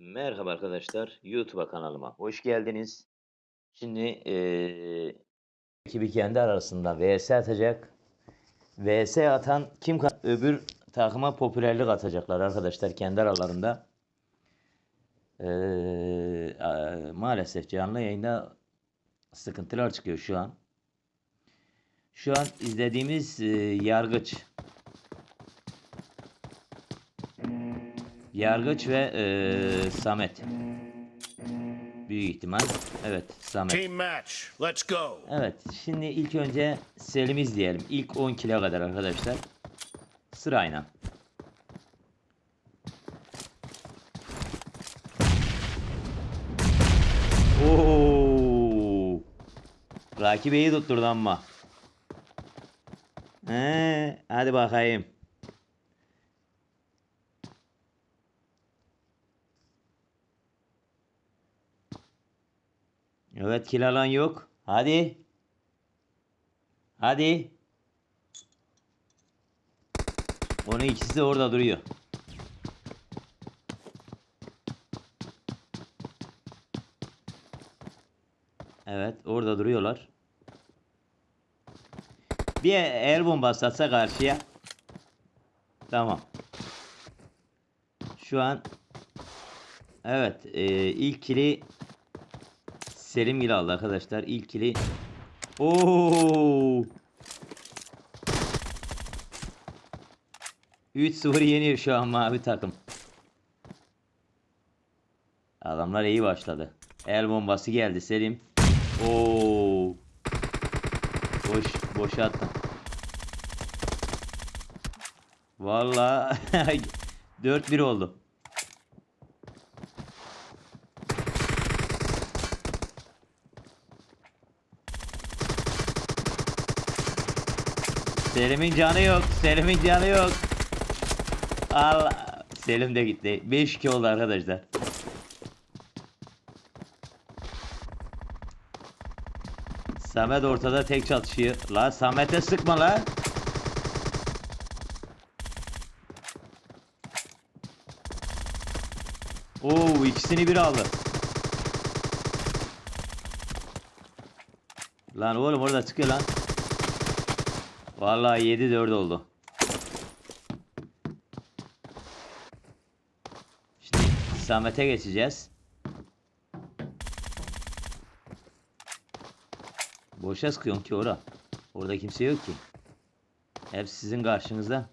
Merhaba arkadaşlar, YouTube'a kanalıma hoş geldiniz. Şimdi eee ekibi kendi arasında VS atacak. VS atan kim öbür takıma popülerlik atacaklar arkadaşlar kendi aralarında. Eee, a- maalesef canlı yayında sıkıntılar çıkıyor şu an. Şu an izlediğimiz eee, yargıç. Yargıç ve eee, Samet. Büyük ihtimal. Evet Samet. Team match. Let's go. Evet şimdi ilk önce Selim'i izleyelim. İlk 10 kilo kadar arkadaşlar. Sırayla. Oo! Rakibi iyi tutturdu ama. He, hadi bakayım. Evet kill alan yok. Hadi. Hadi. Onun ikisi de orada duruyor. Evet orada duruyorlar. Bir el bombası atsa karşıya. Tamam. Şu an Evet e, ilk kili Selim Gil aldı arkadaşlar. İlk kili Oo! 3-0 yeniyor şu an mavi takım. Adamlar iyi başladı. El bombası geldi Selim. Oo! Boş boş attım. Vallahi 4-1 oldu. Selim'in canı yok. Selim'in canı yok. Allah. Selim de gitti. 5-2 oldu arkadaşlar. Samet ortada tek çatışıyor. La Samet'e sıkma la. Oo ikisini bir aldı. Lan oğlum orada çıkıyor lan. Vallahi 7-4 oldu. Şimdi Samet'e geçeceğiz. Boşa sıkıyorsun ki ora. Orada kimse yok ki. Hep sizin karşınızda.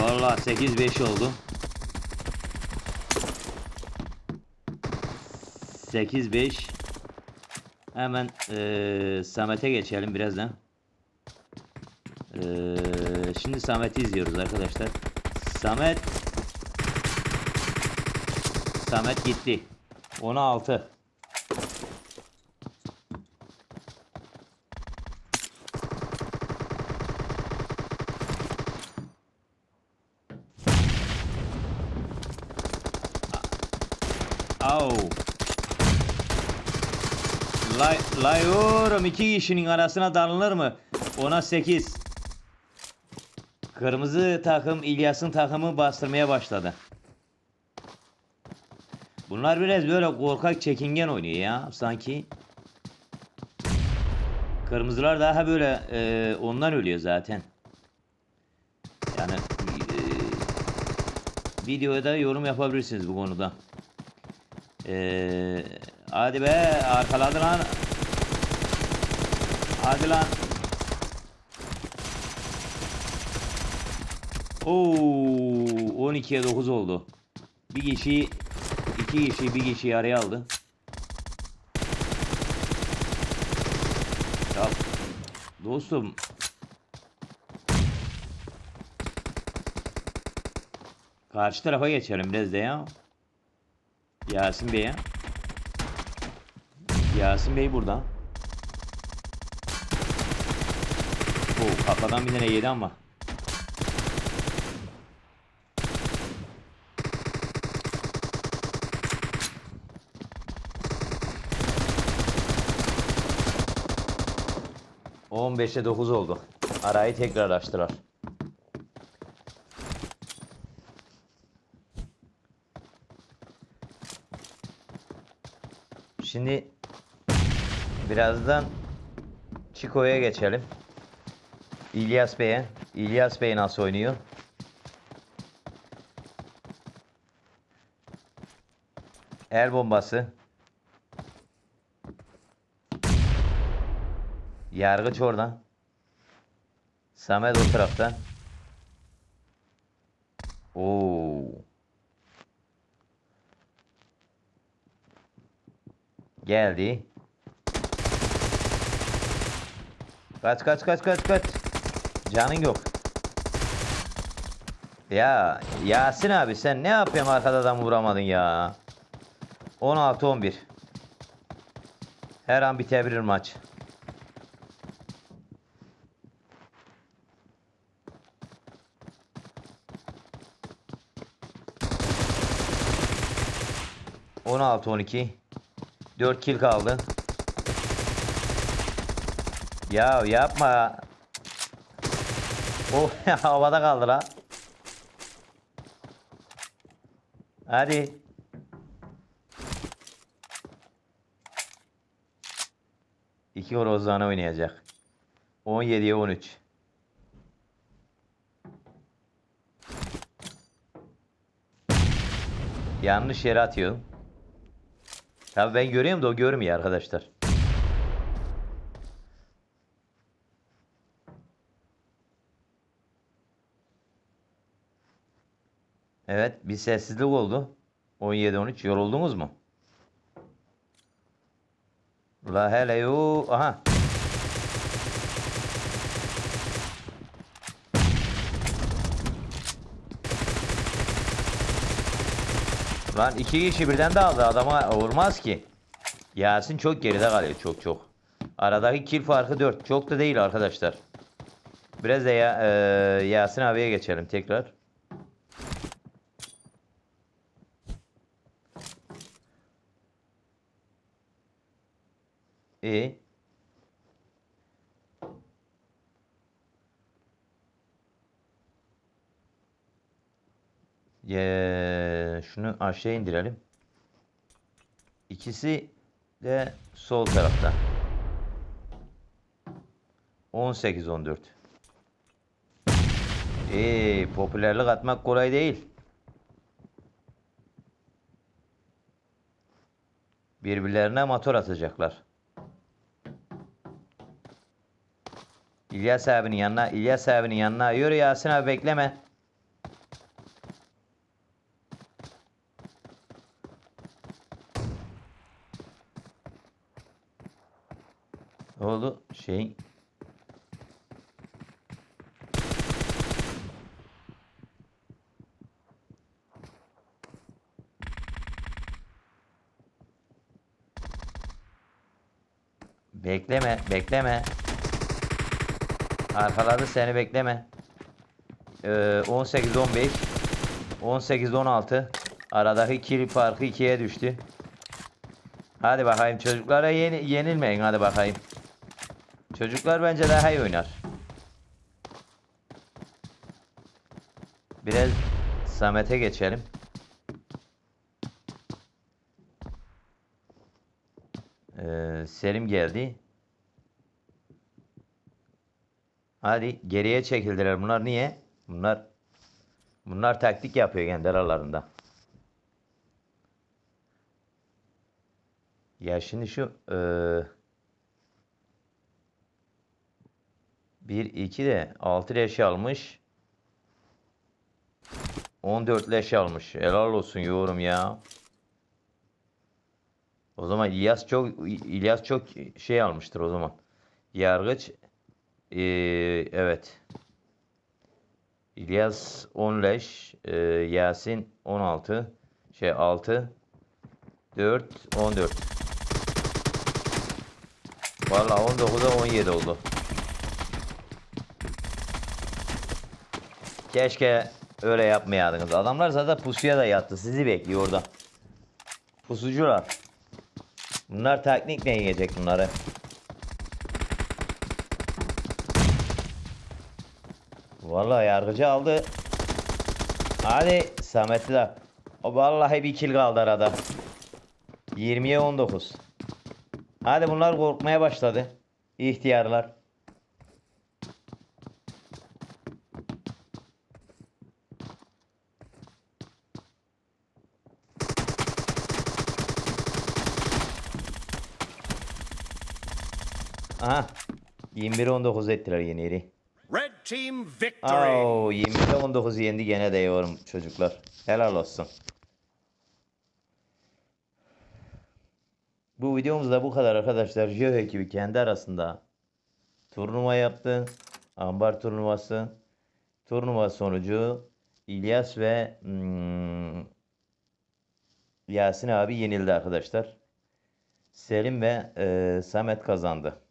Vallahi 8-5 oldu. 8-5 Hemen eee Samet'e geçelim birazdan. Eee, şimdi Samet'i izliyoruz arkadaşlar. Samet Samet gitti. 10'a 6. Au. Lay oğlum iki kişinin arasına dalınır mı? Ona 8. Kırmızı takım İlyas'ın takımı bastırmaya başladı. Bunlar biraz böyle korkak çekingen oynuyor ya sanki. Kırmızılar daha böyle e, ondan ölüyor zaten. Yani e, videoda yorum yapabilirsiniz bu konuda. Ee, hadi be arkaladı lan. Hadi lan. Oo 12'ye 9 oldu. Bir kişi iki kişi bir kişi araya aldı. Ya dostum Karşı tarafa geçelim biraz da ya. Yasin Bey'e. Yasin Bey burada. Oo, kafadan bir tane yedi ama. On beşe dokuz oldu. Arayı tekrar açtılar. Şimdi birazdan Chico'ya geçelim. İlyas Bey'e. İlyas Bey nasıl oynuyor? El bombası. Yargıç oradan. Samet o taraftan. Oo. Geldi. Kaç kaç kaç kaç kaç. Canın yok. Ya Yasin abi sen ne yapıyorsun arkada adam vuramadın ya. 16-11. Her an bitebilir maç. On altı on iki. Dört kill kaldı. Ya yapma. Oh havada kaldı la. Hadi. İki horozlarına oynayacak. 17'ye 13. Yanlış yere atıyor. Tabii ben görüyorum da o görmüyor arkadaşlar. Evet bir sessizlik oldu. 17-13 yoruldunuz mu? La hele. Aha. Lan iki kişi birden de aldı adama vurmaz ki. Yasin çok geride kalıyor çok çok. Aradaki kill farkı 4. Çok da değil arkadaşlar. Biraz da ya, e, Yasin abiye geçelim tekrar. İyi. Ye, şunu aşağı indirelim. İkisi de sol tarafta. 18 14. Ee, popülerlik atmak kolay değil. Birbirlerine motor atacaklar. İlyas abinin yanına, İlyas abinin yanına. Yürü Yasin abi bekleme. Ne oldu? Şeyin Bekleme, bekleme. Arkaladı seni bekleme. Ee, 18-15 18-16 Aradaki kill farkı 2'ye düştü. Hadi bakayım çocuklara yeni, yenilmeyin hadi bakayım. Çocuklar bence daha iyi oynar. Biraz Samet'e geçelim. Ee, Selim geldi. Hadi geriye çekildiler. Bunlar niye? Bunlar bunlar taktik yapıyor kendi aralarında. Ya şimdi şu eee 1 2 de 6 leş almış. 14 leş almış. Helal olsun yorum ya. O zaman İlyas çok İlyas çok şey almıştır o zaman. Yargıç ee, evet. İlyas 10 leş, ee, Yasin 16, şey 6, 4, 14. Vallahi 19'a 17 oldu. Keşke öyle yapmayaydınız. Adamlar zaten pusuya da yattı. Sizi bekliyor orada. Pusucular. Bunlar teknikle yiyecek bunları. Vallahi yargıcı aldı. Hadi Samet'ler. O vallahi bir kill kaldı arada. 20'ye 19. Hadi bunlar korkmaya başladı. İhtiyarlar. Aha. 21'e 19 ettiler yeni yeri. Team victory. Oo, 20'de 19 yendi gene de yorum çocuklar. Helal olsun. Bu videomuz da bu kadar arkadaşlar. Jeo ekibi kendi arasında turnuva yaptı. Ambar turnuvası. Turnuva sonucu İlyas ve hmm, Yasin abi yenildi arkadaşlar. Selim ve e, Samet kazandı.